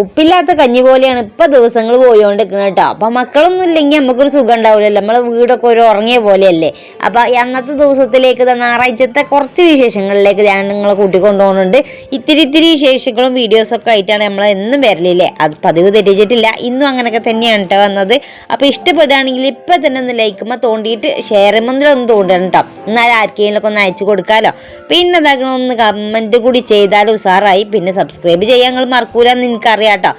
ഉപ്പില്ലാത്ത കഞ്ഞി പോലെയാണ് ഇപ്പൊ ദിവസങ്ങൾ പോയോണ്ടിരിക്കുന്നത് കേട്ടോ. അപ്പൊ മക്കളൊന്നും ഇല്ലെങ്കിൽ നമുക്കൊരു സുഖം ഉണ്ടാവില്ലല്ലോ നമ്മളെ വീടൊക്കെ ഒരു ഉറങ്ങിയ പോലെയല്ലേ. അപ്പൊ അന്നത്തെ ദിവസത്തിലേക്ക് ഞായറാഴ്ചത്തെ കുറച്ച് വിശേഷങ്ങളിലേക്ക് ഞാൻ നിങ്ങളെ കൂട്ടിക്കൊണ്ടുപോകുന്നുണ്ട്. ഇത്തിരി ഇത്തിരി വിശേഷങ്ങളും വീഡിയോസൊക്കെ ആയിട്ടാണ് നമ്മൾ എന്നും വരലില്ലേ. അത് പതിവ് തെറ്റിച്ചിട്ടില്ല. ഇന്നും അങ്ങനെയൊക്കെ തന്നെയാണ് കേട്ടോ വന്നത്. അപ്പൊ ഇഷ്ടപ്പെടുകയാണെങ്കിൽ ഇപ്പൊ തന്നെ ഒന്ന് ലൈക്കുമ്പോൾ തോണ്ടിയിട്ട് ഷെയർ ഒന്ന് തോണ്ടണം കേട്ടോ എന്നാൽ ആർക്കെങ്കിലൊക്കെ ഒന്ന് അയച്ചു കൊടുക്കാമല്ലോ പിന്നെ ഇതാക്കണം ഒന്ന് കമന്റ് കൂടി ചെയ്താലും ഉസാറായി. പിന്നെ സബ്സ്ക്രൈബ് ചെയ്യാൻ നിങ്ങൾ മറക്കൂലെന്ന് എനിക്കറിയാം. കേട്ടോ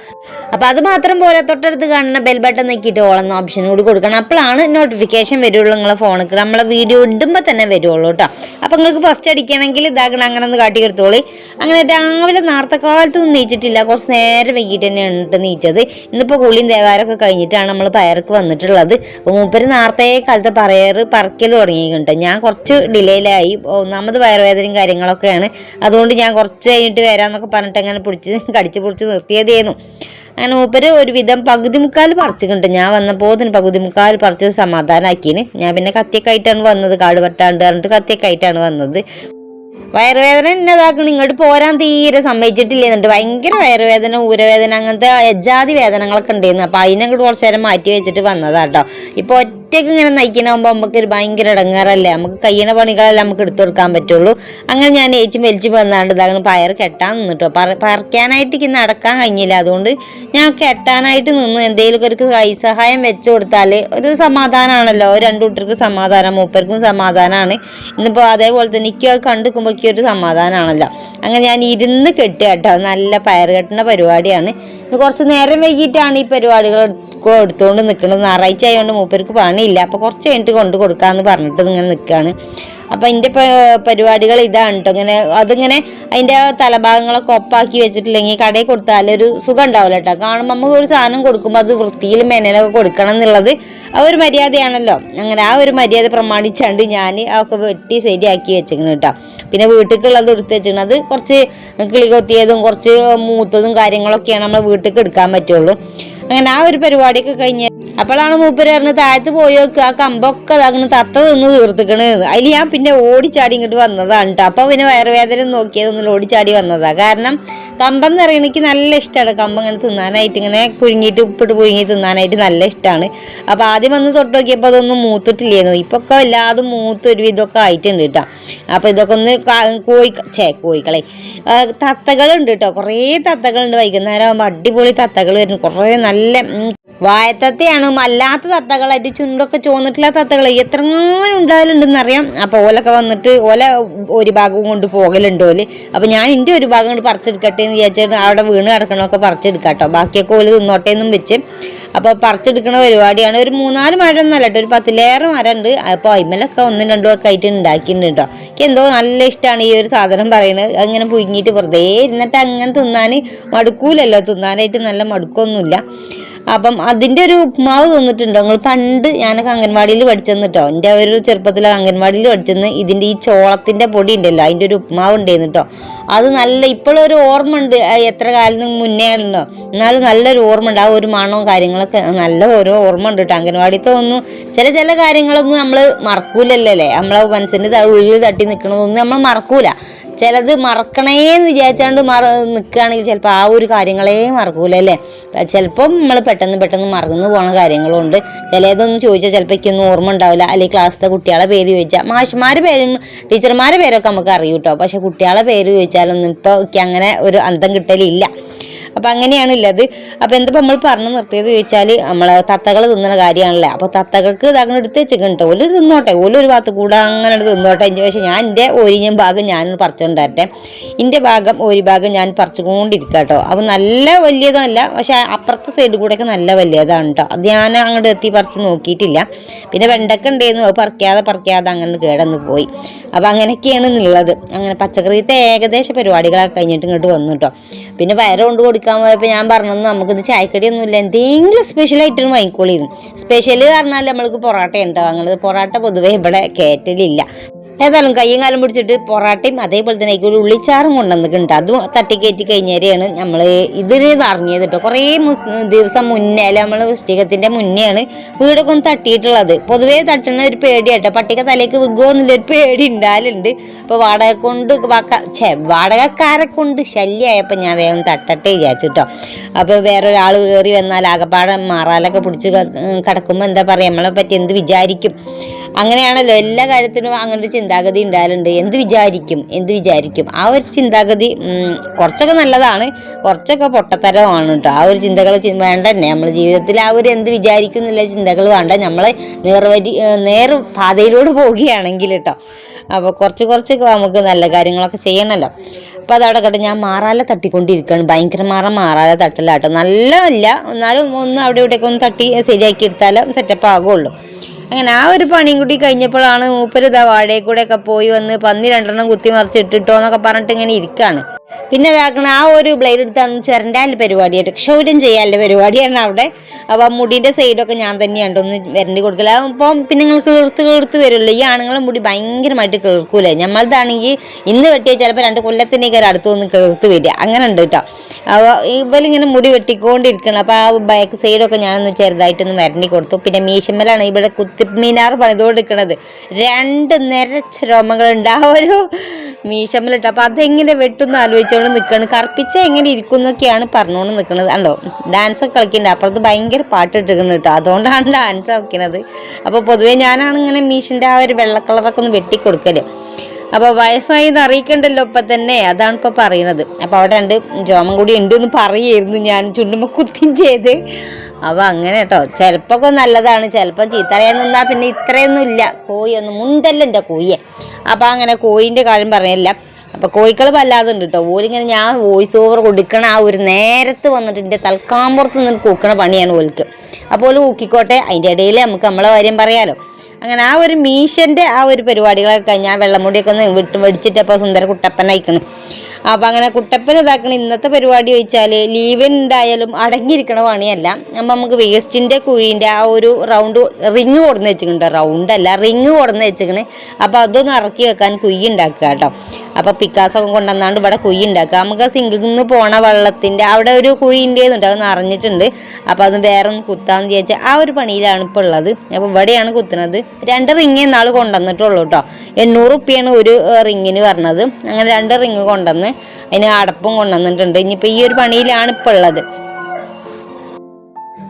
അപ്പൊ അത് മാത്രം പോലെ തൊട്ടടുത്ത് കാണുന്ന ബെൽ ബട്ടൺ നോക്കിയിട്ട് ഓളെന്ന ഓപ്ഷൻ കൂടി കൊടുക്കണം. അപ്പോഴാണ് നോട്ടിഫിക്കേഷൻ വരുള്ളൂ നിങ്ങളെ ഫോണിൽ നമ്മളെ വീഡിയോ ഇടുമ്പോൾ തന്നെ വരുള്ളൂ കേട്ടോ അപ്പൊ നിങ്ങൾക്ക് ഫസ്റ്റ് അടിക്കണമെങ്കിൽ ഇതാക്കണം അങ്ങനെ ഒന്ന് കാട്ടിയെടുത്തോളി അങ്ങനെ രാവിലെ നേരത്തെ കാലത്തൊന്നും നീച്ചിട്ടില്ല. കുറച്ച് നേരം വൈകിട്ട് ഉണ്ട് നീച്ചത്. ഇന്നിപ്പോ കുളിയും ദേവാരമൊക്കെ കഴിഞ്ഞിട്ടാണ് നമ്മൾ പയർക്ക് വന്നിട്ടുള്ളത്. അപ്പോൾ മൂപ്പര് നേരത്തെ കാലത്ത് പറയറ് പറക്കൽ കേട്ടോ ഞാൻ കുറച്ച് ഡിലേയിലായി. ഒന്നാമത് വയറുവേദനയും കാര്യങ്ങളൊക്കെയാണ്. അതുകൊണ്ട് ഞാൻ കുറച്ച് കഴിഞ്ഞിട്ട് വരാമെന്നൊക്കെ പറഞ്ഞിട്ട് അങ്ങനെ പിടിച്ച് കടിച്ച് പിടിച്ച് നിർത്തിയതേന്നു അങ്ങനെ മൂപ്പര് ഒരുവിധം പകുതി മുക്കാൽ പറിച്ചിട്ടുണ്ട്. ഞാൻ വന്നപ്പോൾ തന്നെ പകുതി മുക്കാൽ പറിച്ച് സമാധാനമാക്കിന് ഞാൻ പിന്നെ കത്തിയൊക്കെ ആയിട്ടാണ് വന്നത്. കാട് വെട്ടാണ്ട് പറഞ്ഞിട്ട് കത്തിയൊക്കെ ആയിട്ടാണ് വന്നത്. വയറുവേദന എന്നതാക്കണം ഇങ്ങോട്ട് പോരാൻ തീരെ സമ്മതിച്ചിട്ടില്ല. എന്നിട്ട് ഭയങ്കര വയറുവേദന ഊരവേദന അങ്ങനത്തെ എജാതി വേദനകളൊക്കെ ഉണ്ടായിരുന്നു. അപ്പൊ അതിനങ്ങോട്ട് കുറച്ച് നേരം മാറ്റി വെച്ചിട്ട് വന്നതാട്ടോ ഇപ്പൊ ഒറ്റയ്ക്ക് ഇങ്ങനെ നയിക്കണമാകുമ്പോൾ നമുക്ക് ഒരു ഭയങ്കര ഇടങ്ങാറല്ലേ? നമുക്ക് കയ്യണ പണികളെല്ലാം നമുക്ക് എടുത്തു കൊടുക്കാൻ പറ്റുള്ളൂ. അങ്ങനെ ഞാൻ ഏച്ചും വലിച്ചു വന്നാണ്ട് ഇതാണ് പയർ കെട്ടാൻ നിന്നിട്ടോ. പറ- പറിക്കാനായിട്ട് എനിക്ക് നടക്കാൻ കഴിഞ്ഞില്ല. അതുകൊണ്ട് ഞാൻ കെട്ടാനായിട്ട് നിന്ന്. എന്തെങ്കിലും ഒരു കൈ സഹായം വെച്ചു കൊടുത്താൽ ഒരു സമാധാനമാണല്ലോ രണ്ടു കൂട്ടർക്ക് സമാധാനം മൂപ്പർക്കും സമാധാനമാണ് ഇന്നിപ്പോൾ അതേപോലെ തന്നെ എനിക്ക് കണ്ടു ഒരു സമാധാനമാണല്ലോ അങ്ങനെ ഞാൻ ഇരുന്ന് കെട്ടുക കേട്ടോ. നല്ല പയർ കെട്ടുന്ന പരിപാടിയാണ്. കുറച്ച് നേരം വൈകിട്ടാണ് ഈ പരിപാടികൾ എടുത്തുകൊണ്ട് നിൽക്കുന്നത് ഞായറാഴ്ച ആയതുകൊണ്ട് മൂപ്പർക്ക് പണിയില്ല. അപ്പോൾ കുറച്ച് കഴിഞ്ഞിട്ട് കൊണ്ട് കൊടുക്കാമെന്ന് പറഞ്ഞിട്ട് ഇങ്ങനെ നിൽക്കുകയാണ് അപ്പം എന്റെ പരിപാടികൾ ഇതാണ് കേട്ടോ ഇങ്ങനെ അതിങ്ങനെ അതിന്റെ തലഭാഗങ്ങളൊക്കെ ഒപ്പാക്കി വെച്ചിട്ടില്ലെങ്കിൽ കടയിൽ കൊടുത്താൽ ഒരു സുഖം ഉണ്ടാവില്ല കേട്ടോ കാണുമ്പോൾ നമുക്ക് ഒരു സാധനം കൊടുക്കുമ്പോൾ അത് വൃത്തിയിൽ മെനലൊക്കെ കൊടുക്കണം എന്നുള്ളത് ആ ഒരു മര്യാദയാണല്ലോ. അങ്ങനെ ആ ഒരു മര്യാദ പ്രമാണിച്ചാണ്ട് ഞാൻ അതൊക്കെ വെട്ടി ശരിയാക്കി വെച്ചിരിക്കുന്നത് കേട്ടോ പിന്നെ വീട്ടിലേക്കുള്ളത് എടുത്ത് വെച്ചിരിക്കുന്നത് അത് കുറച്ച് കിളി കൊത്തിയതും കുറച്ച് മൂത്തതും കാര്യങ്ങളൊക്കെയാണ് നമ്മൾ വീട്ടിലേക്ക് എടുക്കാൻ പറ്റുള്ളൂ. അങ്ങനെ ആ ഒരു പരിപാടിയൊക്കെ കഴിഞ്ഞ് അപ്പോഴാണ് മൂപ്പര് പറഞ്ഞ് താഴത്ത് പോയി നോക്കുക ആ കമ്പൊക്കെ അങ്ങനെ തത്ത നിന്ന് തീർത്തിക്കണ് അതിൽ ഞാൻ പിന്നെ ഓടിച്ചാടി ഇങ്ങോട്ട് വന്നതാണ് കേട്ടോ അപ്പൊ പിന്നെ വയറുവേദന നോക്കിയതൊന്നും ഓടിച്ചാടി വന്നതാ. കാരണം കമ്പം എന്ന് പറയുന്നത് എനിക്ക് നല്ല ഇഷ്ടമാണ് കമ്പം ഇങ്ങനെ തിന്നാനായിട്ട് ഇങ്ങനെ പുഴുങ്ങിയിട്ട് ഉപ്പിട്ട് പുഴുങ്ങി തിന്നാനായിട്ട് നല്ല ഇഷ്ടമാണ് അപ്പോൾ ആദ്യം വന്ന് തൊട്ട് നോക്കിയപ്പോൾ അതൊന്നും മൂത്തിട്ടില്ലായിരുന്നു. ഇപ്പൊ ഒക്കെ എല്ലാതും മൂത്ത് ഒരു വിധമൊക്കെ ആയിട്ടുണ്ട് കേട്ടോ അപ്പൊ ഇതൊക്കെ ഒന്ന് കോഴി ചേ കോഴിക്കളെ. തത്തകളുണ്ട് കേട്ടോ കുറേ തത്തകളുണ്ട് വൈകുന്നേരം ആകുമ്പോൾ അടിപൊളി തത്തകൾ വരുന്നു. കുറേ നല്ല വായത്തത്തെയാണ്. അല്ലാത്ത തത്തകളായിട്ട് ചുണ്ടൊക്കെ ചോന്നിട്ടുള്ള തത്തകൾ എത്രങ്ങാനും ഉണ്ടാകലുണ്ടെന്ന് അറിയാം. അപ്പൊ ഓലൊക്കെ വന്നിട്ട് ഓല ഒരു ഭാഗവും കൊണ്ട് പോകലുണ്ട് ഓൽ. അപ്പോൾ ഞാൻ എന്റെ ഒരു ഭാഗം കൊണ്ട് പറിച്ചെടുക്കട്ടെ എന്ന് വിചാരിച്ചിട്ട് അവിടെ വീണ് കിടക്കണമൊക്കെ പറിച്ചെടുക്കാട്ടോ. ബാക്കിയൊക്കെ ഓൽ തിന്നോട്ടെ എന്നും വെച്ച്. അപ്പോൾ പറിച്ചെടുക്കണ പരിപാടിയാണ്. ഒരു മൂന്നാൽ മഴ ഒന്നല്ല കേട്ടോ. ഒരു പത്തിലേറെ മരം ഉണ്ട് അപ്പോൾ അയിമലൊക്കെ ഒന്നും രണ്ടും ഒക്കെ ആയിട്ട് ഉണ്ടാക്കിയിട്ടുണ്ട് കേട്ടോ. എനിക്ക് എന്തോ നല്ല ഇഷ്ടമാണ് ഈ ഒരു സാധനം പറയുന്നത് അങ്ങനെ പുഴുങ്ങിയിട്ട് വെറുതെ ഇരുന്നിട്ട് അങ്ങനെ തിന്നാൻ മടുക്കൂലല്ലോ. തിന്നാനായിട്ട് നല്ല മടുക്കൊന്നുമില്ല. അപ്പം അതിന്റെ ഒരു ഉപ്മാവ് തന്നിട്ടുണ്ടോ? നിങ്ങൾ പണ്ട് ഞാനൊക്കെ അംഗൻവാടിയിൽ പഠിച്ചെന്ന് കേട്ടോ എന്റെ ഒരു ചെറുപ്പത്തിൽ അംഗൻവാടിയിൽ പഠിച്ചെന്ന് ഇതിന്റെ ഈ ചോളത്തിന്റെ പൊടി ഉണ്ടല്ലോ അതിന്റെ ഒരു ഉപ്മാവ് ഉണ്ടായിരുന്നു കേട്ടോ അത് നല്ല ഇപ്പോഴും ഒരു ഓർമ്മ ഉണ്ട്. എത്ര കാലം മുന്നേ ഉണ്ടോ എന്നാലും നല്ലൊരു ഓർമ്മ ഉണ്ട്. ആ ഒരു മണവും കാര്യങ്ങളൊക്കെ നല്ല ഓരോ ഓർമ്മ ഉണ്ട് കേട്ടോ. അംഗൻവാടി തോന്നുന്നു ചില ചില കാര്യങ്ങളൊന്നും നമ്മൾ മറക്കൂലല്ലേ നമ്മളെ മനസ്സിന്റെ ത- ഉള്ളിൽ തട്ടി നിൽക്കണതൊന്നും നമ്മൾ മറക്കൂല. ചിലത് മറക്കണേന്ന് വിചാരിച്ചാണ്ട് മറ നിൽക്കുകയാണെങ്കിൽ ചിലപ്പോൾ ആ ഒരു കാര്യങ്ങളെ മറക്കൂല അല്ലേ? ചിലപ്പം നമ്മൾ പെട്ടെന്ന് പെട്ടെന്ന് മറന്നു പോണ കാര്യങ്ങളും ഉണ്ട് ചിലതൊന്നും ചോദിച്ചാൽ ചിലപ്പോൾ എനിക്കൊന്നും ഓർമ്മ ഉണ്ടാവില്ല. അല്ലെങ്കിൽ ക്ലാസ്സിലെ കുട്ടികളെ പേര് ചോദിച്ചാൽ മാഷ്മാരുടെ പേരും ടീച്ചർമാരുടെ പേരൊക്കെ നമുക്ക് അറിയൂട്ടോ. പക്ഷെ കുട്ടികളെ പേര് ചോദിച്ചാലൊന്നും ഇപ്പോൾ എനിക്ക് അങ്ങനെ ഒരു അന്തം കിട്ടലില്ല. അപ്പം അങ്ങനെയാണ് ഉള്ളത് അപ്പം എന്താ നമ്മൾ പറഞ്ഞു നിർത്തിയത് ചോദിച്ചാൽ നമ്മൾ തത്തകൾ തിന്നുന്ന കാര്യമാണല്ലേ. അപ്പോൾ തത്തകൾക്ക് ഇതങ്ങനെ എടുത്ത് വെച്ചിട്ടുണ്ട് ഓൽ തിന്നോട്ടെ. ഓൽ ഒരു ഭാഗത്ത് കൂടെ അങ്ങനെ തിന്നോട്ടെ. എന്ന് പക്ഷേ ഞാൻ എന്റെ ഒരിഞ്ഞ ഭാഗം ഞാൻ പറിച്ചുകൊണ്ടരട്ടെ എന്റെ ഭാഗം ഒരു ഭാഗം ഞാൻ പറിച്ചുകൊണ്ടിരിക്കുക കേട്ടോ അപ്പം നല്ല വലിയതല്ല. പക്ഷേ അപ്പുറത്തെ സൈഡ് കൂടെയൊക്കെ നല്ല വലിയതാണ് കേട്ടോ അത് ഞാൻ അങ്ങോട്ട് എത്തി പറിച്ച് നോക്കിയിട്ടില്ല. പിന്നെ വെണ്ടക്ക ഉണ്ടായിരുന്നു അത് പറിക്കാതെ പറിക്കാതെ അങ്ങനെ കേടന്ന് പോയി. അപ്പം അങ്ങനെയൊക്കെയാണ് ഉള്ളത് അങ്ങനെ പച്ചക്കറിയത്തെ ഏകദേശം പരിപാടികളൊക്കെ കഴിഞ്ഞിട്ട് ഇങ്ങോട്ട് വന്നു കേട്ടോ പിന്നെ വയറ് കൊണ്ട് കൊടുക്കാൻ പോയപ്പോൾ ഞാൻ പറഞ്ഞത് നമുക്കിത് ചായക്കടിയൊന്നുമില്ല. എന്തെങ്കിലും സ്പെഷ്യൽ ആയിട്ടൊരു വാങ്ങിക്കോളിയിരുന്നു സ്പെഷ്യൽ പറഞ്ഞാൽ നമ്മൾക്ക് പൊറോട്ട അങ്ങനെ പൊറോട്ട പൊതുവേ ഇവിടെ കയറ്റലില്ല ഏതായാലും കയ്യും കാലം പിടിച്ചിട്ട് പൊറാട്ടയും അതേപോലെ തന്നെ ഒരു ഉള്ളിച്ചാറും കൊണ്ടുവന്നിട്ടുണ്ട് അതും തട്ടിക്കയറ്റി കഴിഞ്ഞേരെയാണ് നമ്മൾ ഇതിന് അറിഞ്ഞത് കേട്ടോ കുറേ ദിവസം മുന്നേ അല്ല നമ്മൾ വൃഷ്ടികത്തിന്റെ മുന്നെയാണ് വീടൊക്കെ ഒന്ന് തട്ടിയിട്ടുള്ളത്. പൊതുവേ തട്ടുന്ന ഒരു പേടിയാട്ടോ. പട്ടിക തലേക്ക് വിഗോ എന്നുള്ളൊരു പേടി ഉണ്ടാലുണ്ട് അപ്പോൾ വാടക കൊണ്ട് വാടകക്കാരെ കൊണ്ട് ശല്യമായപ്പോൾ ഞാൻ വേഗം തട്ടട്ടെ വിചാരിച്ചു കേട്ടോ അപ്പോൾ വേറൊരാൾ കയറി വന്നാൽ ആകപ്പാടെ മാറാലൊക്കെ പിടിച്ച് കിടക്കുമ്പോൾ എന്താ പറയുക നമ്മളെ പറ്റി എന്ത് വിചാരിക്കും? അങ്ങനെയാണല്ലോ എല്ലാ കാര്യത്തിനും അങ്ങനെ ഒരു ചിന്താഗതി ഉണ്ടായാലുണ്ട്. എന്ത് വിചാരിക്കും? എന്ത് വിചാരിക്കും? ആ ഒരു ചിന്താഗതി കുറച്ചൊക്കെ നല്ലതാണ്. കുറച്ചൊക്കെ പൊട്ടത്തരമാണ് കേട്ടോ ആ ഒരു ചിന്തകൾ വേണ്ട തന്നെ നമ്മൾ ജീവിതത്തിൽ ആ ഒരു എന്ത് വിചാരിക്കും എന്നുള്ള ചിന്തകൾ വേണ്ട. നമ്മളെ നേർവരി നേർ പാതയിലൂടെ പോവുകയാണെങ്കിൽ കേട്ടോ അപ്പോൾ കുറച്ച് കുറച്ചൊക്കെ നമുക്ക് നല്ല കാര്യങ്ങളൊക്കെ ചെയ്യണമല്ലോ അപ്പോൾ അതവിടെ കേട്ടോ ഞാൻ മാറാല തട്ടിക്കൊണ്ടിരിക്കുകയാണ് ഭയങ്കര മാറ മാറാല തട്ടലാട്ടോ. നല്ലതല്ല എന്നാലും ഒന്ന് അവിടെ ഇവിടെയൊക്കെ ഒന്ന് തട്ടി ശരിയാക്കി എടുത്താലും സെറ്റപ്പ് ആകുള്ളൂ അങ്ങനെ ആ ഒരു പണിയും കൂടി കഴിഞ്ഞപ്പോഴാണ് മൂപ്പര് ഇതാ വാഴയെ കൂടെ ഒക്കെ പോയി വന്ന് പന്നി രണ്ടെണ്ണം കുത്തി മറിച്ചിട്ടിട്ടോ എന്നൊക്കെ പറഞ്ഞിട്ട് ഇങ്ങനെ ഇരിക്കാണ്. പിന്നെ ഇതാക്കണ ആ ഒരു ബ്ലേഡ് എടുത്താണ് ചുരണ്ടാൽ പരിപാടിയായിട്ട്. ക്ഷൗരം ചെയ്യാനുള്ള പരിപാടിയാണ് അവിടെ. അപ്പോൾ മുടിന്റെ സൈഡൊക്കെ ഞാൻ തന്നെയാണ് ഒന്ന് വരണ്ടി കൊടുക്കല. അപ്പം പിന്നെ നിങ്ങൾ കീർത്ത് കീർത്ത് വരുമല്ലോ. ഈ ആണുങ്ങളെ മുടി ഭയങ്കരമായിട്ട് കേൾക്കൂലേ. നമ്മളതാണെങ്കിൽ ഇന്ന് വെട്ടിയാൽ ചിലപ്പോൾ രണ്ട് കൊല്ലത്തിനേക്ക് അടുത്ത് ഒന്ന് കേർത്ത് വരിക. അങ്ങനെ ഉണ്ട് കേട്ടോ അപ്പോൾ ഇവലിങ്ങനെ മുടി വെട്ടിക്കൊണ്ടിരിക്കണം. അപ്പോൾ ആ ബാക്ക് സൈഡൊക്കെ ഞാനൊന്ന് ചെറുതായിട്ടൊന്ന് വരണ്ടി കൊടുത്തു. പിന്നെ മീശമ്മലാണ് ഇവിടെ കുത്തിബ് മീനാർ പണിതുകൊണ്ടിരിക്കണത് രണ്ട് നിരച്ച രോമങ്ങളുണ്ട്. ആ ഒരു മീശമ്മലിട്ട്. അപ്പോൾ അതെങ്ങനെ വെട്ടുന്ന ആലോചിച്ചുകൊണ്ട് നിൽക്കുകയാണ് കറുപ്പിച്ച എങ്ങനെ ഇരിക്കും എന്നൊക്കെയാണ് പറഞ്ഞുകൊണ്ട് നിൽക്കുന്നത് കണ്ടോ? ഡാൻസ് ഒക്കെ കളിക്കുന്നുണ്ട് അപ്പുറത്ത് ഭയങ്കര പാട്ട് ഇട്ടിരിക്കുന്നു കേട്ടോ. അതുകൊണ്ടാണ് ഡാൻസ് കളിക്കുന്നത് അപ്പോൾ പൊതുവേ ഞാനാണ് ഇങ്ങനെ മീശിന്റെ ആ ഒരു വെള്ളക്കളറൊക്കെ ഒന്ന് വെട്ടിക്കൊടുക്കൽ. അപ്പോൾ വയസ്സായത് അറിയിക്കണ്ടല്ലോ ഇപ്പം തന്നെ. അതാണ് ഇപ്പോൾ പറയണത്. അപ്പോൾ അവിടെ ഉണ്ട് രോമം കൂടി ഉണ്ട് എന്ന് പറയായിരുന്നു ഞാൻ ചുണ്ടുമ്പോൾ കുത്തിയും ചെയ്ത്. അപ്പോൾ അങ്ങനെ കേട്ടോ ചിലപ്പോൾ നല്ലതാണ്. ചിലപ്പോൾ ചീത്തറയാൻ നിന്നാൽ പിന്നെ ഇത്രയൊന്നും ഇല്ല. കോഴിയൊന്നും മുണ്ടല്ല എന്റെ കോഴിയെ. അപ്പോൾ അങ്ങനെ കോഴിന്റെ കാര്യം പറയല്ല അപ്പോൾ കോഴിക്കൾ വല്ലാതെ ഉണ്ട് കേട്ടോ ഓലിങ്ങനെ ഞാൻ വോയിസ് ഓവർ കൊടുക്കണ ആ ഒരു നേരത്ത് വന്നിട്ട് എന്റെ തൽക്കാമ്പുറത്ത് നിന്ന് കൂക്കണ പണിയാണ് ഓൽക്ക്. അപ്പോൾ ഓൽ കൂക്കിക്കോട്ടെ അതിന്റെ ഇടയിൽ നമുക്ക് നമ്മളെ കാര്യം പറയാലോ. അങ്ങനെ ആ ഒരു മീശന്റെ ആ ഒരു പരിപാടികളൊക്കെ കഴിഞ്ഞാൽ വെള്ളമുടിയൊക്കെ ഒന്ന് വിട്ട് വെടിച്ചിട്ട് അപ്പോൾ സുന്ദര കുട്ടപ്പൻ അയക്കണം അപ്പം അങ്ങനെ കുട്ടപ്പൻ ഇതാക്കണ ഇന്നത്തെ പരിപാടി ചോദിച്ചാൽ ലീവ് ഉണ്ടായാലും അടങ്ങിയിരിക്കണ പണിയല്ല. അപ്പം നമുക്ക് വേസ്റ്റിന്റെ കുഴീന്റെ ആ ഒരു റൗണ്ട് റിങ് കൊടുന്ന് വെച്ചിട്ടുണ്ട്. റൗണ്ട് അല്ല റിങ് കൊടുന്ന് വെച്ചിക്കണ്. അപ്പോൾ അതൊന്ന് ഇറക്കി വെക്കാൻ കുയ്യ് ഉണ്ടാക്കുക കേട്ടോ. അപ്പോൾ പിക്കാസൊക്കെ കൊണ്ടുവന്നാണ്ട് ഇവിടെ കുയ്യ് ഉണ്ടാക്കുക നമുക്ക് സിങ്കിൽ നിന്ന് പോണ വെള്ളത്തിന്റെ അവിടെ ഒരു കുഴിന്റെതുണ്ട് അത് നിറഞ്ഞിട്ടുണ്ട്. അപ്പോൾ അത് വേറെ ഒന്ന് കുത്താന്ന് വിചാരിച്ചാൽ ആ ഒരു പണിയിലാണ് ഇപ്പോൾ ഉള്ളത്. അപ്പോൾ ഇവിടെയാണ് കുത്തുന്നത്. രണ്ട് റിങ് എന്നാൾ കൊണ്ടുവന്നിട്ടുള്ളൂ കേട്ടോ. എണ്ണൂറ് റുപ്യാണ് ഒരു റിങ്ങിന് പറഞ്ഞത്. അങ്ങനെ രണ്ട് റിങ് കൊണ്ടുവന്ന് അതിന് അടപ്പും കൊണ്ടുവന്നിട്ടുണ്ട്. ഇനിയിപ്പോൾ ഈ ഒരു പണിയിലാണ് ഇപ്പോൾ ഉള്ളത്.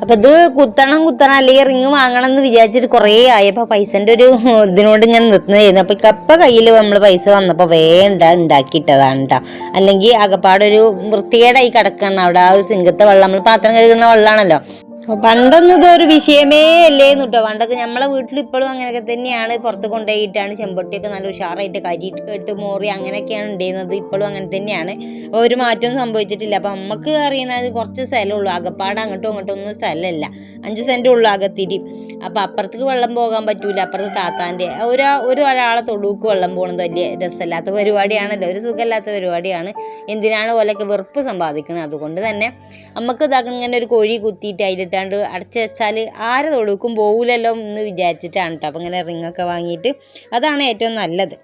അപ്പൊ ഇത് കുത്തണം കുത്തണം അല്ലെങ്കിൽ റിങ് വാങ്ങണം എന്ന് വിചാരിച്ചിട്ട് കുറേ ആയി. അപ്പൊ പൈസന്റെ ഒരു ഇതിനോട് ഞാൻ നിർത്തുന്നതായിരുന്നു. അപ്പൊ കപ്പ കയ്യിൽ നമ്മൾ പൈസ വന്നപ്പോ വേണ്ട ഉണ്ടാക്കിയിട്ടതാണ് കേട്ടോ അല്ലെങ്കിൽ അകപ്പാടൊരു വൃത്തികേടായി കിടക്കണം. അവിടെ ആ ഒരു സിങ്കത്തെ വെള്ളം നമ്മൾ പാത്രം കഴുകുന്ന വെള്ളമാണല്ലോ പണ്ടൊന്നും ഇതൊരു വിഷയമേ അല്ലേന്ന് കേട്ടോ പണ്ടൊക്കെ നമ്മളെ വീട്ടിൽ ഇപ്പോഴും അങ്ങനെയൊക്കെ തന്നെയാണ്. പുറത്ത് കൊണ്ടുപോയിട്ടാണ് ചെമ്പട്ടിയൊക്കെ നല്ല ഉഷാറായിട്ട് കരിയിട്ട് മോറി അങ്ങനെയൊക്കെയാണ് ഉണ്ടായിരുന്നത് ഇപ്പോഴും അങ്ങനെ തന്നെയാണ്. ഒരു മാറ്റവും സംഭവിച്ചിട്ടില്ല. അപ്പം നമുക്ക് അറിയണത് കുറച്ച് സ്ഥലമുള്ളൂ അകപ്പാട് അങ്ങോട്ടും അങ്ങോട്ടും ഒന്നും സ്ഥലമല്ല അഞ്ച് സെന്റ് ഉള്ളു അകത്തിരി. അപ്പം അപ്പുറത്തേക്ക് വെള്ളം പോകാൻ പറ്റൂല. അപ്പുറത്ത് താത്താന്റെ ഒരു ഒരു ഒരാളെ തൊടുക്ക് വെള്ളം പോകുന്നത് വലിയ രസമില്ലാത്ത പരിപാടിയാണല്ലോ. ഒരു സുഖമില്ലാത്ത പരിപാടിയാണ്. എന്തിനാണ് പോലെയൊക്കെ വെറുപ്പ് സമ്പാദിക്കുന്നത് അതുകൊണ്ട് തന്നെ നമുക്ക് ഇതാക്കുന്ന ഇങ്ങനെ ഒരു കോഴി കുത്തിയിട്ട് അതിലിട്ടാണ്ട് അടച്ചു വെച്ചാൽ ആരെ തൊടുക്കും? പോകില്ലല്ലോ എന്ന് വിചാരിച്ചിട്ടാണ് കേട്ടോ അപ്പം ഇങ്ങനെ റിങ്ങൊക്കെ വാങ്ങിയിട്ട് അതാണ് ഏറ്റവും നല്ലത്.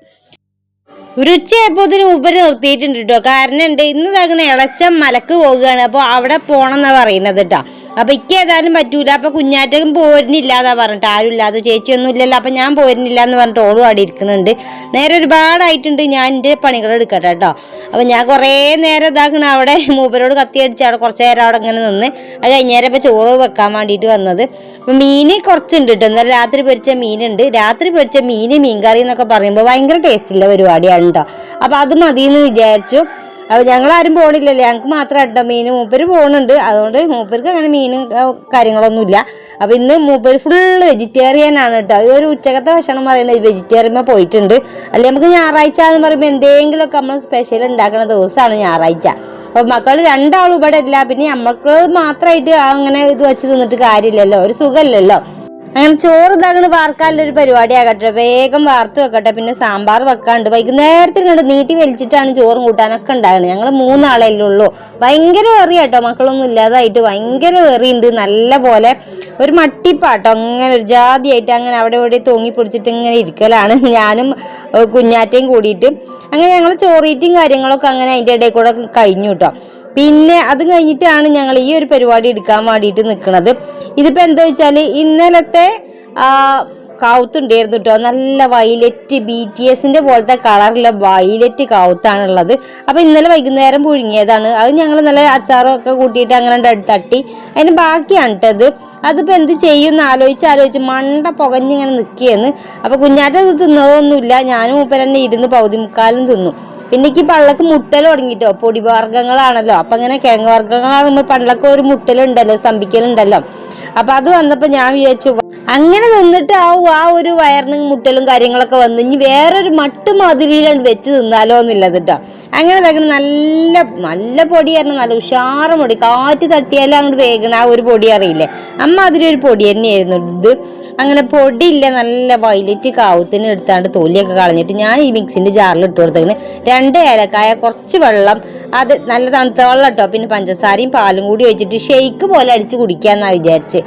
ഒരു ഉച്ചയായപ്പോത്തിന് ഉപരി നിർത്തിയിട്ടുണ്ട് കേട്ടോ കാരണം ഉണ്ട് ഇന്ന് തകണ ഇളച്ച മലക്ക് പോകുകയാണ് അപ്പോൾ അവിടെ പോകണം എന്നാണ് പറയുന്നത് കേട്ടോ അപ്പൊ ഇക്ക് ഏതായാലും പറ്റൂല. അപ്പൊ കുഞ്ഞാറ്റകം പോരുന്നില്ല എന്നാ പറഞ്ഞിട്ട്. ആരും ഇല്ലാതെ ചേച്ചിയൊന്നും ഇല്ലല്ലോ. അപ്പൊ ഞാൻ പോരുന്നില്ല എന്ന് പറഞ്ഞിട്ട് ഓളും അവിടെ ഇരിക്കുന്നുണ്ട്. നേരെ ഒരുപാടായിട്ടുണ്ട് ഞാൻ എന്റെ പണികൾ എടുക്കട്ടെ കേട്ടോ. അപ്പൊ ഞാൻ കുറേ നേരം ഇതാക്കണ. അവിടെ മൂപ്പരോട് കത്തി അടിച്ച് അവിടെ കുറച്ച് നേരം അവിടെ ഇങ്ങനെ നിന്ന്. അത് കഴിഞ്ഞേരം ഇപ്പൊ ചോറ് വെക്കാൻ വേണ്ടിയിട്ട് വന്നത്. അപ്പൊ മീന് കുറച്ചുണ്ട് കേട്ടോ. എന്നാൽ രാത്രി പൊരിച്ച മീനുണ്ട്. രാത്രി പൊരിച്ച മീന് മീൻകറി എന്നൊക്കെ പറയുമ്പോൾ ഭയങ്കര ടേസ്റ്റുള്ള പരിപാടിയാണ് കേട്ടോ. അപ്പൊ അത് മതി എന്ന് വിചാരിച്ചു. അപ്പോൾ ഞങ്ങളാരും പോണില്ലല്ലേ. ഞങ്ങൾക്ക് മാത്രം കേട്ടോ മീൻ മൂപ്പര് പോകുന്നുണ്ട് അതുകൊണ്ട് മൂപ്പർക്ക് അങ്ങനെ മീൻ കാര്യങ്ങളൊന്നുമില്ല. അപ്പോൾ ഇന്ന് മൂപ്പര് ഫുള്ള് വെജിറ്റേറിയൻ ആണ് കേട്ടോ. അത് ഒരു ഉച്ചക്കത്തെ ഭക്ഷണം പറയുന്നത്. വെജിറ്റേറിയൻ പോയിട്ടുണ്ട്. അല്ലെ നമുക്ക് ഞായറാഴ്ച എന്ന് പറയുമ്പോൾ എന്തെങ്കിലുമൊക്കെ നമ്മൾ സ്പെഷ്യൽ ഉണ്ടാക്കുന്ന ദിവസമാണ് ഞായറാഴ്ച. അപ്പോൾ മക്കൾ രണ്ടാളും ഇവിടെ ഇല്ല. പിന്നെ നമ്മൾക്ക് മാത്രമായിട്ട് അങ്ങനെ ഇത് വെച്ച് തിന്നിട്ട് കാര്യമില്ലല്ലോ. ഒരു സുഖമില്ലല്ലോ. അങ്ങനെ ചോറ് വാർക്കാനുള്ള ഒരു പരിപാടി ആകട്ടെ വേഗം വാർത്ത് വെക്കട്ടെ. പിന്നെ സാമ്പാർ വെക്കാണ്ട്. വൈകുന്നേരത്തിന് കണ്ട് നീട്ടി വലിച്ചിട്ടാണ് ചോറും കൂട്ടാനൊക്കെ ഉണ്ടാകുന്നത് ഞങ്ങൾ മൂന്നാളല്ലേ ഉള്ളൂ. ഭയങ്കര വെറി കേട്ടോ മക്കളൊന്നും ഇല്ലാതായിട്ട് ഭയങ്കര വെറിയുണ്ട് നല്ല പോലെ ഒരു മട്ടിപ്പാട്ടോ. അങ്ങനെ ഒരു ജാതിയായിട്ട് അങ്ങനെ അവിടെ ഇവിടെ തൂങ്ങി പിടിച്ചിട്ട് ഇങ്ങനെ ഇരിക്കലാണ്. ഞാനും കുഞ്ഞാറ്റയും കൂടിയിട്ട്. അങ്ങനെ ഞങ്ങൾ ചോറീറ്റും കാര്യങ്ങളൊക്കെ അങ്ങനെ അതിന്റെ ഇടയിൽ കൂടെ കഴിഞ്ഞു കേട്ടോ പിന്നെ അത് കഴിഞ്ഞിട്ടാണ് ഞങ്ങൾ ഈ ഒരു പരിപാടി എടുക്കാൻ വേണ്ടിയിട്ട് നിൽക്കുന്നത്. ഇതിപ്പോൾ എന്താ വെച്ചാൽ ഇന്നലത്തെ കാവുത്തുണ്ടായിരുന്നു കേട്ടോ നല്ല വൈലറ്റ് ബി ടി എസിന്റെ പോലത്തെ കളറുള്ള വൈലറ്റ് കാവുത്താണുള്ളത്. അപ്പോൾ ഇന്നലെ വൈകുന്നേരം പുഴുങ്ങിയതാണ്. അത് ഞങ്ങൾ നല്ല അച്ചാറും ഒക്കെ കൂട്ടിയിട്ട് അങ്ങനെ തട്ടി. അതിന് ബാക്കിയാണ് കേട്ടത് അതിപ്പോൾ എന്ത് ചെയ്യുമെന്ന് ആലോചിച്ച് ആലോചിച്ച് മണ്ട പുകഞ്ഞിങ്ങനെ നിൽക്കുകയെന്ന് അപ്പോൾ കുഞ്ഞാറ്റത് തിന്നതൊന്നുമില്ല. ഞാനും മൂപ്പർ തന്നെ ഇരുന്ന് പകുതി മുക്കാലും തിന്നു. പിന്നെ എനിക്ക് പള്ളക്ക് മുട്ടൽ തുടങ്ങിട്ടോ. പൊടി വർഗങ്ങളാണല്ലോ അപ്പൊ അങ്ങനെ കിഴങ്ങ് വർഗങ്ങളാകുമ്പോൾ പള്ളക്ക് ഒരു മുട്ടലുണ്ടല്ലോ സ്തംഭിക്കലുണ്ടല്ലോ. അപ്പൊ അത് വന്നപ്പോ ഞാൻ വിചാരിച്ചു അങ്ങനെ നിന്നിട്ട് ആ ആ ഒരു വയറിന് മുട്ടലും കാര്യങ്ങളൊക്കെ വന്ന് ഇനി വേറൊരു മട്ട് മാതിരിയിലാണ് വെച്ച് തിന്നാലോ എന്നുള്ളത് കേട്ടോ അങ്ങനെ തകണ് നല്ല നല്ല പൊടിയായിരുന്നു നല്ല ഉഷാറ പൊടി. കാറ്റ് തട്ടിയാലും അങ്ങോട്ട് വേഗണ. ആ ഒരു പൊടി അറിയില്ലേ? അമ്മ അതിരി ഒരു പൊടി തന്നെയായിരുന്നു ഇത്. അങ്ങനെ പൊടിയില്ല നല്ല വൈലറ്റ് കാവത്തിന് എടുത്താണ്ട് തൊലിയൊക്കെ കളഞ്ഞിട്ട് ഞാൻ ഈ മിക്സിന്റെ ജാറിൽ ഇട്ട് കൊടുത്തേക്കണ്. രണ്ട് ഏലക്കായ കുറച്ച് വെള്ളം അത് നല്ല തണുത്ത വെള്ളം കേട്ടോ പിന്നെ പഞ്ചസാരയും പാലും കൂടി ഒഴിച്ചിട്ട് ഷെയ്ക്ക് പോലെ അടിച്ച് കുടിക്കാന്നാ വിചാരിച്ച്.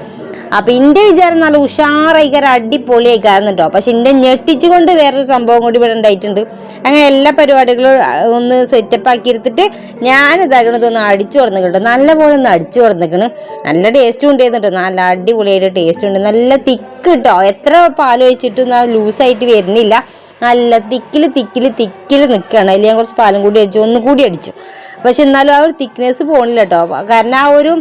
അപ്പൊ ഇന്റെ വിചാരം നല്ല ഉഷാറായിക്കാരം അടിപൊളിയായിക്കായിരുന്നു കേട്ടോ പക്ഷെ ഇന്റെ ഞെട്ടിച്ചുകൊണ്ട് വേറൊരു സംഭവം കൂടി ഇവിടെ ഉണ്ടായിട്ടുണ്ട്. അങ്ങനെ എല്ലാ പരിപാടികളും ഒന്ന് സെറ്റപ്പ് ആക്കി എടുത്തിട്ട് ഞാൻ ഇതാക്കണത് ഒന്ന് അടിച്ചു കൊടുന്നിട്ടുണ്ട് നല്ല പോലെ ഒന്ന് അടിച്ചു കൊടുന്നിക്കണ് നല്ല ടേസ്റ്റ് ഉണ്ടായിരുന്നു കേട്ടോ നല്ല അടിപൊളിയായിട്ട് ടേസ്റ്റ് ഉണ്ട്. നല്ല തിക്ക് കേട്ടോ എത്ര പാൽ ഒഴിച്ചിട്ടും അത് ലൂസായിട്ട് വരുന്നില്ല. നല്ല തിക്കിൽ തിക്കിൽ തിക്കിൽ നിൽക്കുകയാണ് അതിൽ ഞാൻ കുറച്ച് പാലും കൂടി അടിച്ചു ഒന്നും കൂടി അടിച്ചു. പക്ഷെ എന്നാലും ആ ഒരു തിക്നെസ് പോണില്ല കേട്ടോ കാരണം ആ ഒരു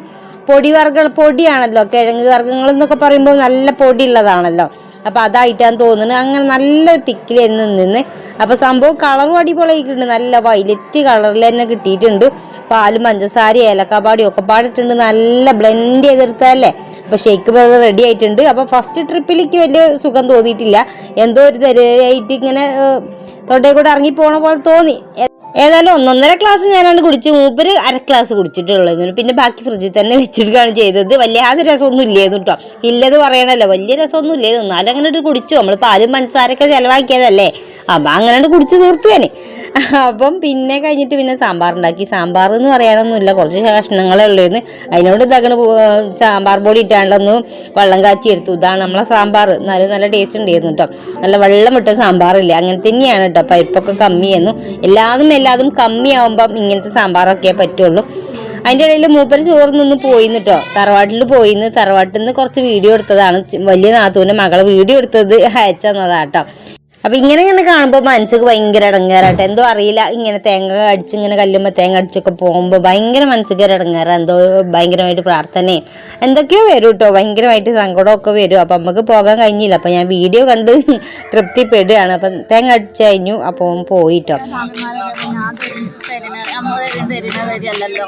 പൊടി വർഗ പൊടിയാണല്ലോ. കിഴങ്ങ് വർഗങ്ങൾ എന്നൊക്കെ പറയുമ്പോൾ നല്ല പൊടി ഉള്ളതാണല്ലോ അപ്പൊ അതായിട്ടാന്ന് തോന്നുന്നു അങ്ങനെ നല്ല തിക്കിൽ എന്ന് നിന്ന് അപ്പൊ സംഭവം കളറും അടിപൊളിയായിട്ടുണ്ട്. നല്ല വൈലറ്റ് കളറിൽ തന്നെ കിട്ടിയിട്ടുണ്ട്. പാലും പഞ്ചസാര ഏലക്കാപാടി ഒക്കെ പാടിട്ടുണ്ട് നല്ല ബ്ലെൻഡ് ചെയ്തെടുത്തതല്ലേ അപ്പൊ ഷേക്ക് റെഡി ആയിട്ടുണ്ട്. അപ്പൊ ഫസ്റ്റ് ട്രിപ്പിലേക്ക് വലിയ സുഖം തോന്നിയിട്ടില്ല. എന്തോ ഒരു തരയായിട്ട് ഇങ്ങനെ തൊട്ടേ കൂടെ ഇറങ്ങി പോണ പോലെ തോന്നി. ഏതായാലും ഒന്നൊന്നര ഗ്ലാസ് ഞാനാണ് കുടിച്ച് മൂപ്പര് അര ഗ്ലാസ് കുടിച്ചിട്ടുള്ളത്. പിന്നെ ബാക്കി ഫ്രിഡ്ജിൽ തന്നെ വെച്ചിട്ടാണ് ചെയ്തത്. വല്ലാതെ രസമൊന്നും ഇല്ലായിരുന്നു കേട്ടോ ഇല്ലത് പറയണല്ലോ. വലിയ രസമൊന്നും ഇല്ലായിരുന്നു എന്നാലും അങ്ങനെ കുടിച്ചു. നമ്മൾ പാലും പഞ്ചസാരൊക്കെ ചിലവാക്കിയതല്ലേ. അപ്പം അങ്ങനെ കുടിച്ച് തീർത്തു ഞാൻ അപ്പം പിന്നെ കഴിഞ്ഞിട്ട് പിന്നെ സാമ്പാർ ഉണ്ടാക്കി സാമ്പാർ എന്ന് പറയാനൊന്നുമില്ല. കുറച്ച് കഷ്ണങ്ങളേ ഉള്ളൂന്ന്. അതിനോട് ഇതാക്കണ സാമ്പാർ പൊടി ഇട്ടാണ്ടൊന്ന് വെള്ളം കാച്ചി എടുത്തു ഇതാണ് നമ്മളെ സാമ്പാർ. നല്ല നല്ല ടേസ്റ്റ് ഉണ്ടായിരുന്നു കേട്ടോ നല്ല വെള്ളം ഇട്ട സാമ്പാറില്ല? അങ്ങനെ തന്നെയാണ് കേട്ടോ പരിപ്പൊക്കെ കമ്മിയായിരുന്നു. എല്ലാതും എല്ലാതും കമ്മിയാവുമ്പം ഇങ്ങനത്തെ സാമ്പാറൊക്കെ പറ്റുള്ളൂ. അതിന്റെ ഇടയിൽ മൂപ്പര് ചോറ് നിന്ന് പോയിന്ന് കേട്ടോ തറവാട്ടിൽ പോയിന്ന്. തറവാട്ടിൽ നിന്ന് കുറച്ച് വീഡിയോ എടുത്തതാണ്. വലിയ നാത്തൂന്റെ മകളെ വീഡിയോ എടുത്തത് അയച്ചു തന്നതാട്ടോ അപ്പൊ ഇങ്ങനെ ഇങ്ങനെ കാണുമ്പോൾ മനസ്സിക്ക് ഭയങ്കര ഇടങ്ങേറാട്ടെ എന്തോ അറിയില്ല. ഇങ്ങനെ തേങ്ങ അടിച്ച് ഇങ്ങനെ കല്ലുമ്പോൾ തേങ്ങ അടിച്ചൊക്കെ പോകുമ്പോൾ ഭയങ്കര മനസ്സിക്ക് ഒരു ഇടങ്ങേറാ എന്തോ ഭയങ്കരമായിട്ട് പ്രാർത്ഥനയും എന്തൊക്കെയോ വരും കേട്ടോ ഭയങ്കരമായിട്ട് സങ്കടമൊക്കെ വരും. അപ്പം നമുക്ക് പോകാൻ കഴിഞ്ഞില്ല. അപ്പം ഞാൻ വീഡിയോ കണ്ട് തൃപ്തിപ്പെടുകയാണ്. അപ്പം തേങ്ങ അടിച്ച് കഴിഞ്ഞു. അപ്പം പോയിട്ടോ. തരുന്ന തരിയല്ലല്ലോ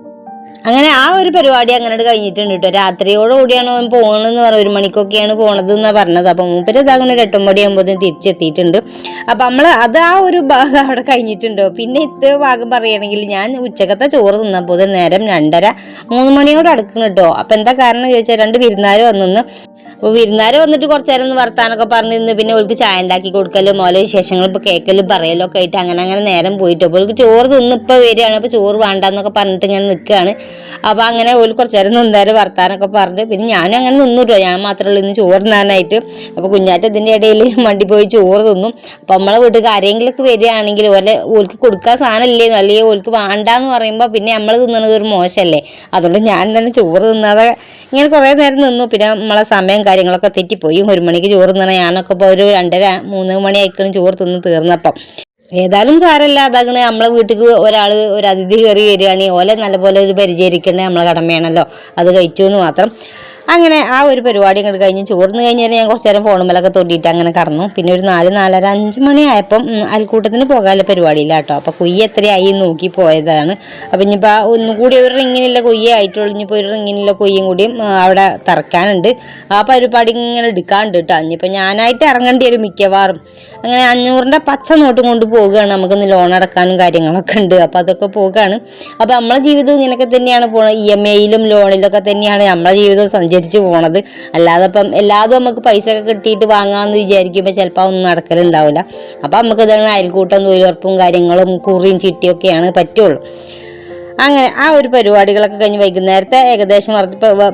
അങ്ങനെ ആ ഒരു പരിപാടി അങ്ങനെ കഴിഞ്ഞിട്ടുണ്ട് കേട്ടോ രാത്രിയോട് കൂടിയാണ് അവൻ പോകണമെന്ന് പറഞ്ഞു ഒരു മണിക്കൊക്കെയാണ് പോണത് എന്നാ പറഞ്ഞത്. അപ്പം മൂപ്പര് ഇതാകുന്ന ഒരു എട്ടുമണി ആകുമ്പോഴത്തേന് തിരിച്ചെത്തിയിട്ടുണ്ട്. അപ്പം നമ്മൾ അത് ആ ഒരു ഭാഗം അവിടെ കഴിഞ്ഞിട്ടുണ്ടോ? പിന്നെ ഇത്ര ഭാഗം പറയുകയാണെങ്കിൽ ഞാൻ ഉച്ചക്കത്തെ ചോറ് തിന്നപ്പോൾ നേരം രണ്ടര മൂന്ന് മണിയോട് അടുക്കണം കേട്ടോ അപ്പം എന്താ കാരണം ചോദിച്ചാൽ രണ്ട് വിരുന്നാർ വന്നിന്ന്. അപ്പോൾ വിരുന്നാർ വന്നിട്ട് കുറച്ച് നേരം ഒന്ന് വർത്താനൊക്കെ പറഞ്ഞു നിന്ന് പിന്നെ ഓൾക്ക് ചായ ഉണ്ടാക്കി കൊടുക്കലും മോലെ വിശേഷങ്ങൾ ഇപ്പോൾ കേൾക്കലും പറയലും ഒക്കെ ആയിട്ട് അങ്ങനെ അങ്ങനെ നേരം പോയിട്ട്. അപ്പോൾ ഓൾക്ക് ചോറ് തിന്ന് വരികയാണ്. അപ്പോൾ ചോറ് വേണ്ടെന്നൊക്കെ പറഞ്ഞിട്ട് ഇങ്ങനെ നിൽക്കുകയാണ്. അപ്പോൾ അങ്ങനെ ഓൽ കുറച്ച് നേരം നിന്നേരം വർത്താനൊക്കെ പറഞ്ഞ്. പിന്നെ ഞാനും അങ്ങനെ നിന്നുട്ടോ. ഞാൻ മാത്രമേ ഉള്ളൂ ഇന്ന് ചോറ് തിന്നാനായിട്ട്. അപ്പോൾ കുഞ്ഞാറ്റ ഇതിന്റെ ഇടയിൽ മണ്ടി പോയി ചോറ് തിന്നും. അപ്പോൾ നമ്മളെ വീട്ടിൽ ആരെങ്കിലൊക്കെ വരികയാണെങ്കിൽ ഓലെ ഓൽക്ക് കൊടുക്കാൻ സാധനം ഇല്ലേന്നു അല്ലെങ്കിൽ ഓൽക്ക് വേണ്ടാന്ന് പറയുമ്പോൾ പിന്നെ നമ്മൾ തിന്നണത് ഒരു മോശമല്ലേ? അതുകൊണ്ട് ഞാൻ തന്നെ ചോറ് തിന്നാതെ ഇങ്ങനെ കുറേ നേരം നിന്നു. പിന്നെ നമ്മളെ സമയം കാര്യങ്ങളൊക്കെ തെറ്റിപ്പോയി. ഒരു മണിക്ക് ചോറ് തിന്നണം ഞാനൊക്കെ ഇപ്പോൾ ഒരു രണ്ടര മൂന്ന് മണി ആയിക്കണം ചോറ് തിന്ന് തീർന്നപ്പം. ഏതായാലും സാരല്ല അതാകണേ നമ്മളെ വീട്ടിൽ ഒരാൾ ഒരു അതിഥി കയറി വരികയാണെങ്കിൽ ഓലെ നല്ലപോലെ ഒരു പരിചരിക്കേണ്ടത് നമ്മളെ കടമയാണല്ലോ. അത് കഴിച്ചു എന്ന് മാത്രം. അങ്ങനെ ആ ഒരു പരിപാടി അങ്ങോട്ട് കഴിഞ്ഞ് ചോർന്ന് കഴിഞ്ഞാൽ ഞാൻ കുറച്ച് നേരം ഫോണുമ്മലൊക്കെ തൊട്ടിയിട്ട് അങ്ങനെ കടന്നു. പിന്നെ ഒരു നാല് നാലര അഞ്ച് മണിയായപ്പം ഉം, അയൽക്കൂട്ടത്തിന് പോകാനുള്ള പരിപാടിയില്ല കേട്ടോ. അപ്പോൾ കുയ്യ എത്രയായി നോക്കി പോയതാണ്. അപ്പം ഇനിയിപ്പോൾ ഒന്നുകൂടി ഒരു റിങ്ങിനുള്ള കുയ്യ ആയിട്ടുള്ളൂ. ഇനിയിപ്പോൾ ഒരു റിങ്ങിനുള്ള കുയ്യും കൂടിയും അവിടെ തറക്കാനുണ്ട്. ആ പരിപാടി ഇങ്ങനെ എടുക്കാണ്ട് കേട്ടോ. ഇനിയിപ്പോൾ ഞാനായിട്ട് ഇറങ്ങേണ്ടി വരും മിക്കവാറും. അങ്ങനെ അഞ്ഞൂറിന്റെ പച്ച നോട്ടും കൊണ്ട് പോവുകയാണ്. നമുക്കൊന്ന് ലോൺ അടക്കാനും കാര്യങ്ങളൊക്കെ ഉണ്ട്. അപ്പോൾ അതൊക്കെ പോവുകയാണ്. അപ്പോൾ നമ്മളെ ജീവിതം ഇങ്ങനെയൊക്കെ തന്നെയാണ് പോകുന്നത് ഇ എം ഐയിലും ലോണിലൊക്കെ തന്നെയാണ് നമ്മളെ ജീവിതം സഞ്ചരിച്ച് പോണത്. അല്ലാതെ ഇപ്പം എല്ലാതും നമുക്ക് പൈസ ഒക്കെ കിട്ടിയിട്ട് വാങ്ങാമെന്ന് വിചാരിക്കുമ്പോൾ ചിലപ്പോൾ ഒന്നും നടക്കലുണ്ടാവില്ല അപ്പം നമുക്ക് ഇതാണ് അയൽക്കൂട്ടം തൊഴിലുറപ്പും കാര്യങ്ങളും കുറിയും ചിട്ടിയൊക്കെയാണ് പറ്റുള്ളൂ. അങ്ങനെ ആ ഒരു പരിപാടികളൊക്കെ കഴിഞ്ഞ് വൈകുന്നേരത്തെ ഏകദേശം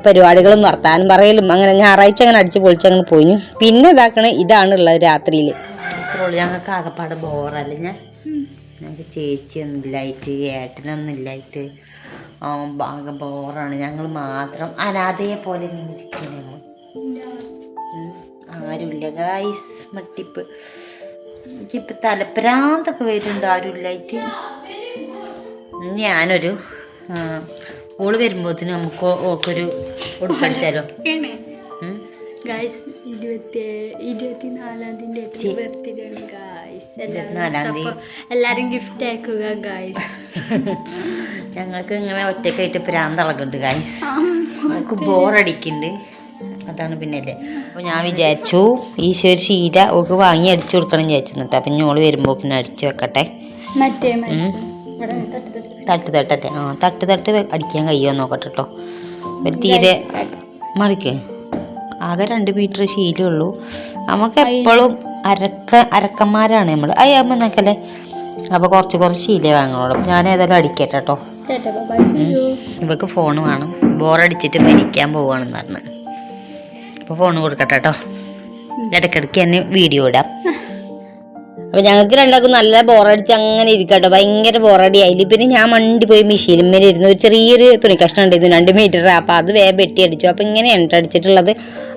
പരിപാടികളും വർത്താനം പറയലും അങ്ങനെ ഞായറാഴ്ച അങ്ങനെ അടിച്ച് പൊളിച്ച് അങ്ങനെ പോയി പിന്നെ ഇതാക്കണ ഇതാണുള്ളത് രാത്രിയിൽ ഞങ്ങൾക്ക് ആകെപ്പാട് ബോറല്ല ഞാൻ? ഞങ്ങൾക്ക് ചേച്ചിയൊന്നും ഇല്ലായിട്ട് ഏട്ടനൊന്നും ഇല്ലായിട്ട് ബോറാണ്. ഞങ്ങൾ മാത്രം അനാഥയെ പോലെ ഇരിക്കുന്നു ഞങ്ങൾ. ആരുമില്ല ഗായ്സ് മട്ടിപ്പ്. എനിക്കിപ്പോൾ തലപ്രാന്തൊക്കെ വരുന്നുണ്ട്. ആരുമില്ലായിട്ട് ഞാനൊരു ഓൾ വരുമ്പോത്തിന് നമുക്ക് ഓക്കൊരു ഉടുപ്പടിച്ചാലോ എല്ലാരും ഗിഫ്റ്റ് ആക്കുക ഗായ്സ്. ഞങ്ങൾക്ക് ഇങ്ങനെ ഒറ്റക്കായിട്ട് പ്രാന്തളകുന്നുണ്ട് ഗൈസ് നമുക്ക് ബോറടിക്കുന്നുണ്ട് അതാണ് പിന്നെ അല്ലേ അപ്പോൾ ഞാൻ വിചാരിച്ചു ഈശ്വര ഒരു ശീല ഓക്ക് വാങ്ങി അടിച്ചു കൊടുക്കണം വിചാരിച്ചു എന്നിട്ട് അപ്പം ഞോൾ വരുമ്പോൾ പിന്നെ അടിച്ചു വെക്കട്ടെ. തട്ട് തട്ടട്ടെ ആ തട്ട് തട്ട് അടിക്കാൻ കഴിയുമോ നോക്കട്ടെ കേട്ടോ തീരെ മറിക്ക്. ആകെ രണ്ട് മീറ്റർ ശീലമുള്ളൂ നമുക്ക് എപ്പോഴും അരക്ക അരക്കന്മാരാണ് നമ്മൾ അയ്യമ്മ നോക്കല്ലേ അപ്പോൾ കുറച്ച് കുറച്ച് ശീലേ വാങ്ങുള്ളൂ. ഞാൻ ഏതായാലും അടിക്കട്ടെ കേട്ടോ ഇവക്ക് ഫോൺ വേണം. ബോറടിച്ചിട്ട് മരിക്കാൻ പോവാണെന്ന് പറഞ്ഞു. അപ്പോൾ ഫോൺ കൊടുക്കട്ടെ കേട്ടോ ഇടയ്ക്കിടയ്ക്ക് തന്നെ വീഡിയോ ഇടാം. അപ്പൊ ഞങ്ങൾക്ക് രണ്ടാൾക്കും നല്ല ബോറടിച്ച് അങ്ങനെ ഇരിക്കട്ടോ. ഭയങ്കര ബോറടി അതിൽ പിന്നെ ഞാൻ മണ്ടി പോയി മെഷീനിന്മേൽ ഇരുന്ന് ഒരു ചെറിയൊരു തുണി കഷ്ണം ഉണ്ടായിരുന്നു രണ്ട് മീറ്റർ അപ്പൊ അത് വേ വെട്ടി അടിച്ചു. അപ്പൊ ഇങ്ങനെ എണ്ണ അടിച്ചിട്ടുള്ളത്.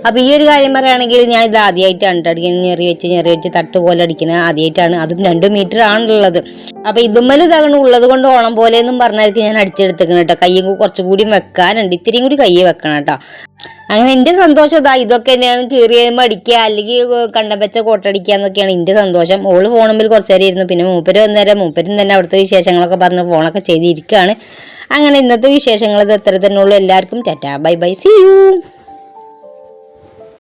അപ്പൊ ഈ ഒരു കാര്യം പറയുകയാണെങ്കിൽ ഞാൻ ഇത് ആദ്യമായിട്ടാണ് അടിക്കുന്നത് ഞെറി വെച്ച് ഞെറി വെച്ച് തട്ട് പോലെ അടിക്കുന്നത് ആദ്യമായിട്ടാണ് അതും രണ്ട് മീറ്റർ ആണുള്ളത്. അപ്പൊ ഇതുമ്മൽ ഇതാകണം ഉള്ളത് കൊണ്ട് ഓണം പോലെ എന്നും പറഞ്ഞായിരിക്കും ഞാൻ അടിച്ചെടുത്തേക്കണം കേട്ടോ. കയ്യും കുറച്ചുകൂടി വെക്കാനുണ്ട്. ഇത്തിരിയും കൂടി കൈ വെക്കണം കേട്ടോ. അങ്ങനെ എന്റെ സന്തോഷം ഇതാ ഇതൊക്കെ തന്നെയാണ്. കീറിയുമ്പോൾ അടിക്കുക അല്ലെങ്കിൽ കണ്ടം വെച്ച കോട്ടടിക്കുക എന്നൊക്കെയാണ് എന്റെ സന്തോഷം. ഓൾ ഫോണുമ്പിൽ കുറച്ച് നേരം ഇരുന്നു. പിന്നെ മൂപ്പര് വന്നേരം മൂപ്പരും തന്നെ അവിടുത്തെ വിശേഷങ്ങളൊക്കെ പറഞ്ഞ് ഫോണൊക്കെ ചെയ്തിരിക്കുകയാണ് അങ്ങനെ ഇന്നത്തെ വിശേഷങ്ങൾ ഇത് എത്ര തന്നെ ഉള്ളൂ എല്ലാവർക്കും tata. Bye bye. See you